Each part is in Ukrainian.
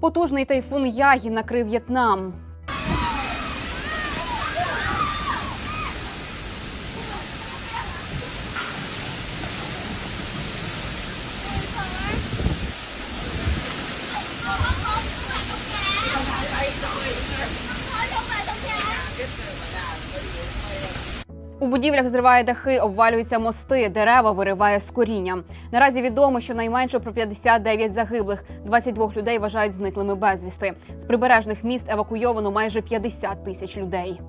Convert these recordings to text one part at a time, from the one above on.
Потужний тайфун Ягі накрив В'єтнам. Будівлях зриває дахи, обвалюються мости, дерева вириває з коріння. Наразі відомо, що найменше про 59 загиблих, 22 людей вважають зниклими безвісти. З прибережних міст евакуйовано майже 50 тисяч людей.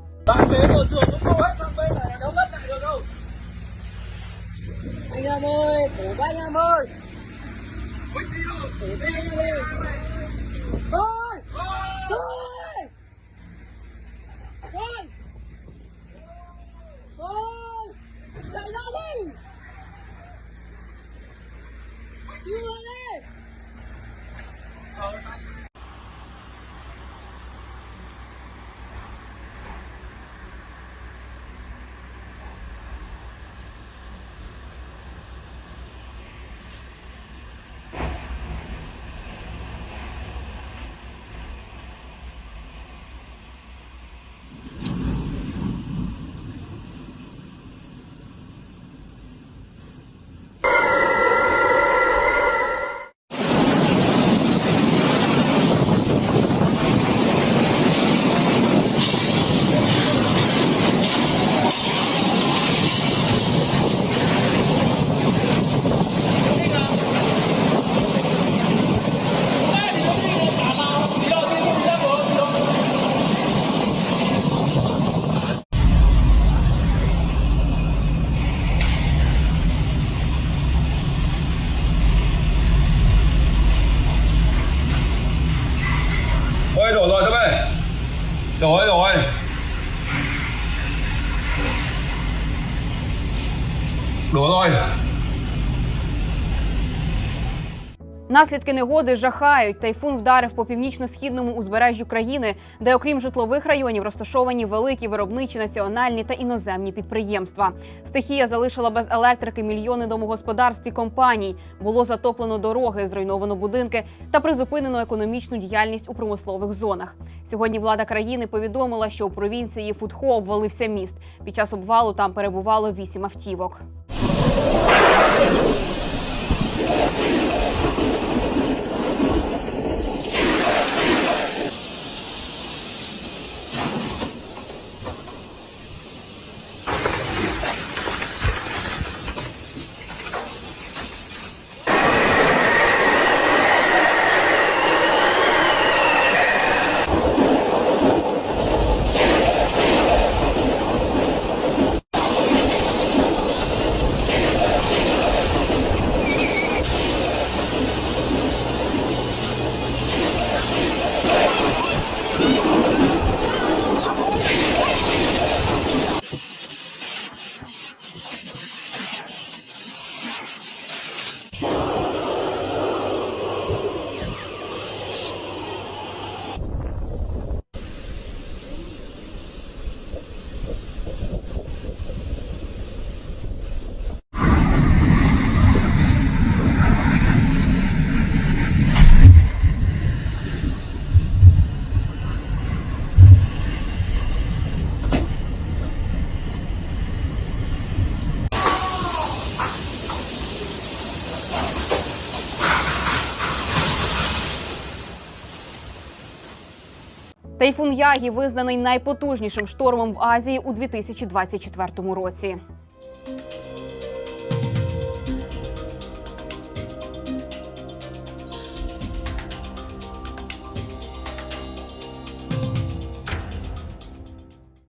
Bạn You are it! Rồi rồi. Đủ rồi Наслідки негоди жахають. Тайфун вдарив по північно-східному узбережжю країни, де, окрім житлових районів, розташовані великі виробничі національні та іноземні підприємства. Стихія залишила без електрики мільйони домогосподарств і компаній. Було затоплено дороги, зруйновано будинки та призупинено економічну діяльність у промислових зонах. Сьогодні влада країни повідомила, що у провінції Фудхо обвалився міст. Під час обвалу там перебувало вісім автівок. Тайфун Ягі визнаний найпотужнішим штормом в Азії у 2024 році.